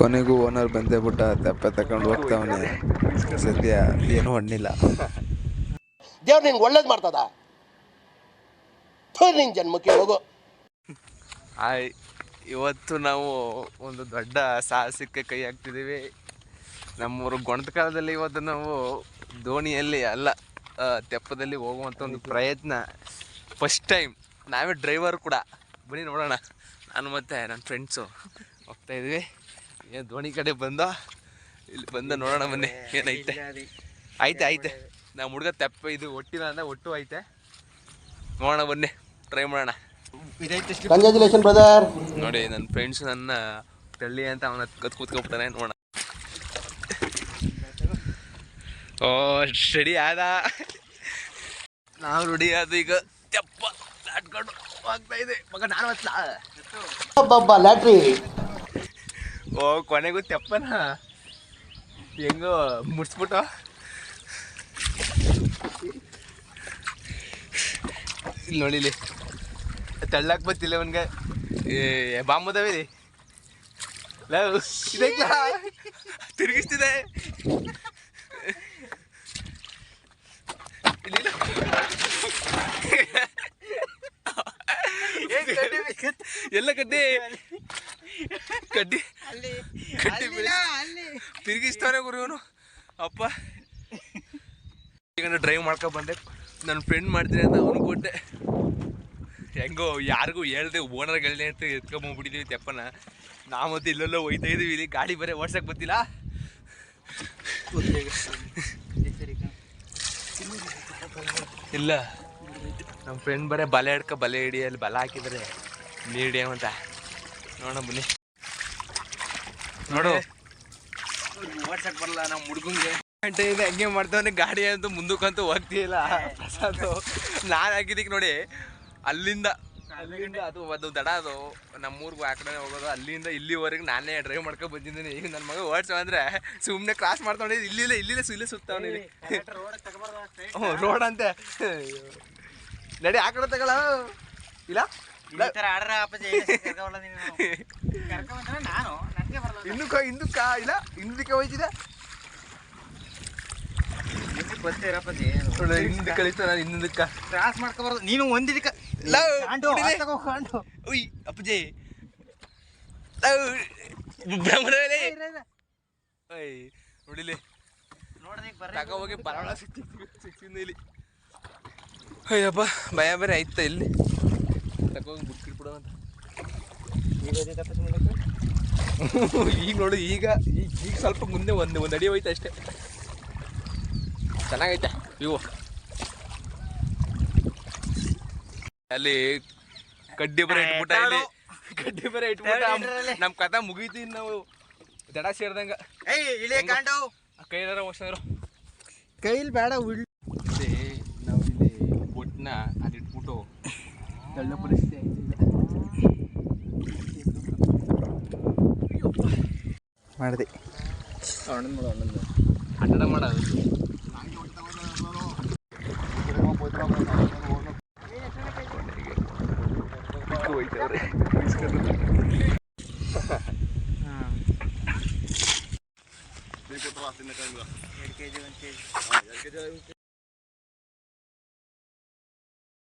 ಕೊನೆಗೂ ಓನರ್ ಬಂದೇ ಬಿಟ್ಟ ತೆಪ್ಪ ತಕೊಂಡು ಹೋಗ್ತಾವನೆ. ಸದ್ಯ ಏನೂ ಹಣ್ಣಿಲ್ಲ. ದೇವ್ರು ನಿನ್ಗೆ ಒಳ್ಳೇದು ಮಾಡ್ತದ? ನಿನ್ ಜನ್ಮಕ್ಕೆ ಹೋಗು. ಆಯ್ ಇವತ್ತು ನಾವು ಒಂದು ದೊಡ್ಡ ಸಾಹಸಕ್ಕೆ ಕೈ ಹಾಕ್ತಿದ್ದೀವಿ. ನಮ್ಮೂರು ಗೊಣದ ಕಾಲದಲ್ಲಿ ಇವತ್ತು ನಾವು ದೋಣಿಯಲ್ಲಿ ಅಲ್ಲ ತೆಪ್ಪದಲ್ಲಿ ಹೋಗುವಂಥ ಒಂದು ಪ್ರಯತ್ನ. ಫಸ್ಟ್ ಟೈಮ್ ನಾವೇ ಡ್ರೈವರ್ ಕೂಡ. ಬನ್ನಿ ನೋಡೋಣ. ನಾನು ಮತ್ತು ನನ್ನ ಫ್ರೆಂಡ್ಸು ಹೋಗ್ತಾ ಇದ್ವಿ. ಏನು ಧ್ವನಿ ಕಡೆ ಬಂದ? ಇಲ್ಲಿ ಬಂದ ನೋಡೋಣ ಬನ್ನಿ ಏನೈತೆ? ಐತೆ ಐತೆ ನಮ್ಮ ಹುಡುಗ ತೆಪ್ಪ ಇದು ಒಟ್ಟಿಲ್ಲ ಅಂದ್ರೆ ಒಟ್ಟು ಐತೆ ನೋಡೋಣ ಬನ್ನಿ ಟ್ರೈ ಮಾಡೋಣ. ಕಂಗ್ರ್ಯಾಚುಲೇಷನ್ ಬ್ರದರ್ ನೋಡಿ ನನ್ನ ಫ್ರೆಂಡ್ಸ್ ನನ್ನ ತಳ್ಳಿ ಅಂತ ಅವನ ಕತ್ ಕೂತ್ಕೊಬಿಡ್ತಾನೆ ನೋಡೋಣ. ಓ ರೆಡಿ ಆದ? ನಾವು ರೆಡಿ ಆದ ಈಗ. ತೆಪ್ಪ ದಾಟ್ಕೊಂಡು ಹೋಗ್ತಾ ಇದೆ. ಮಗ ನಾನು ಲ್ಯಾಟ್ರಿ ಓ ಕೊನೆಗೂ ತೆಪ್ಪನ? ಹೆಂಗೋ ಮುಟ್ಸ್ಬಿಟ್ಟ ಇಲ್ಲಿ ನೋಡಿಲಿ ಇಲ್ಲಿ. ತಳ್ಳಕ್ ಬತ್ತಿಲ್ಲ ಅವನ್ಗೆ ಬಾಂಬುದವೆ ತಿರುಗಿಸ್ತಿದೆ ಇಲ್ಲಿ ಇಲ್ಲ. ಎಲ್ಲ ಕಡ್ಡಿ ಕಡ್ಡಿ ಕಡ್ಡಿ ತಿರುಗಿಸ್ತಾನೆ ಗುರು ಇವನು. ಅಪ್ಪ. ಈಗ ಡ್ರೈವ್ ಮಾಡ್ಕೊ ಬಂದೆ. ನನ್ನ ಫ್ರೆಂಡ್ ಮಾಡ್ತೀನಿ ಅಂತ ಅವನು ಕೊಟ್ಟೆ ಹೆಂಗೋ ಯಾರಿಗೂ ಹೇಳ್ದೆ ಓನರ್ ಗಳನೆ ಅಂತ ಎತ್ಕೊಂಬಂದ್ಬಿಟ್ಟಿದೀವಿ ತೆಪ್ಪನ. ನಾವು ಮತ್ತೆ ಇಲ್ಲೆಲ್ಲ ಹೋಯ್ತಾ ಇದೀವಿ ಇಲ್ಲಿ ಗಾಡಿ ಬರೇ ಓಡ್ಸಕ್ ಗೊತ್ತಿಲ್ಲ. ಇಲ್ಲ. ನಮ್ಮ ಫ್ರೆಂಡ್ ಬರೇ ಬಲೆ ಹಿಡ್ಕೊ ಬಲೆ ಹಿಡಿ ಅಲ್ಲಿ ಬಲ ಹಾಕಿದ್ರೆ. ಹಿಡಿಯೋ ಅಂತ. ನೋಡೋಣ ಬನ್ನಿ. ನೋಡು. ವಾಟ್ಸಪ್ ಬರಲ್ಲ ನಮ್ಮ ಹುಡುಗಂಗೆ. ಗಂಟೆ ಇದೆ ಹಂಗೆ ಮಾಡ್ತಾವನೆ ಗಾಡಿ ಅಂತೂ ಮುಂದಕ್ಕಂತೂ ಹೋಗ್ತಿಲ್ಲ. ಪ್ರಸಾದ್ ನಾನು ಹಾಕಿದ್ದಕ್ಕೆ ನೋಡಿ ಅಲ್ಲಿಂದ ಅಲ್ಲಿಂದ ಅದು ಅದು ದಡ ಅದು. ನಮ್ಮೂರ್ಗೂ ಆ ಕಡೆ ಹೋಗೋದು. ಅಲ್ಲಿಂದ ಇಲ್ಲಿವರೆಗೆ ನಾನೇ ಡ್ರೈವ್ ಮಾಡ್ಕೊಂಡು ಬಂದಿದ್ದೀನಿ. ಈಗ ನನ್ನ ಮಗ ಓಡ್ಸೋ ಅಂದ್ರೆ ಸುಮ್ಮನೆ ಕ್ರಾಸ್ ಮಾಡ್ತಾನೆ ಇಲ್ಲಿಲ್ಲ ಇಲ್ಲಿಲ್ಲ ಇಲ್ಲೇ. ಸುತ್ತಾವನಿ ಹ್ಞೂ ರೋಡ್ ಅಂತೆ. ನಡಿ ಆ ಕಡೆ ತಗೊಳ ಇಲ್ಲ? ಹಿಂದಕ್ಕ ಹಿಂದಕ್ಕ ಇಲ್ಲ ಹಿಂದಕ್ಕೆ ಹೋಯ್ತಿದೆ ಹಿಂದಕ್ಕೆ ಕಳಿತ ನಾನು ಹಿಂದಕ್ಕ ಕ್ರಾಸ್ ಮಾಡ್ಕೋಬಾರ್ದು ನೀನು ಒಂದಿದಕ್ಕೆ. ಉಯ್ ಅಪ್ಪಜಿ ಭ್ರಮರವೇ. ಓಯ್ ನೋಡಿಲಿ. ನೋಡ್ದೆ ಬರ್ರಿ. ತಗ ಹೋಗಿ ಬರೋಣ ಸಿಕ್ಕಿಂದ ಇಲ್ಲಿ. ಅಯ್ಯಪ್ಪ ಭಯ ಬೇರೆ ಆಯ್ತಾ ಇಲ್ಲಿ? ತಗೋಗಿ ಅಂತ. ಈಗ ಹೋದೆ ತಪಸ್ಸು ಮಾಡಕ್ಕೆ? ಈಗ ನೋಡು ಈಗ ಈಗ ಈಗ ಸ್ವಲ್ಪ ಮುಂದೆ ಒಂದು ಒಂದು ಅಡಿ ಹೋಯ್ತು ಅಷ್ಟೇ. ಚೆನ್ನಾಗೈತೆ ಇವು. ಅಲ್ಲಿ ಕಡ್ಡಿ ಬರ ಇಟ್ಬಿಟ್ಟ ಇಲ್ಲಿ. ಕಡ್ಡಿ ಬರ ಇಟ್ಬಿಟ್ಟ. ನಮ್ಮ ಕಥೆ ಮುಗೀತು ನಾವು ದಡ ಸೇರ್ದಂಗ. ಏಯ್ ಇಳಿ ಕಾಂಡು. ಕೈಲಾರ ಹೋಗ್ಸಿದ್ರು ಕೈಲಿ ಬೇಡ ಉಳ್ಳಿ ನಾವು ಇಲ್ಲಿ ಇಟ್ಬಿಟ್ಟು ತಳ್ಳ ಪರಿಸ್ಥಿತಿ ಮಾಡಿದೆ ಅಡ್ಡ ಮಾಡೋದು ಹೋಯ್ತವ್ರೆ ಎರಡು ಕೆ ಜಿ ಒಂದು ಕೆ ಜಿ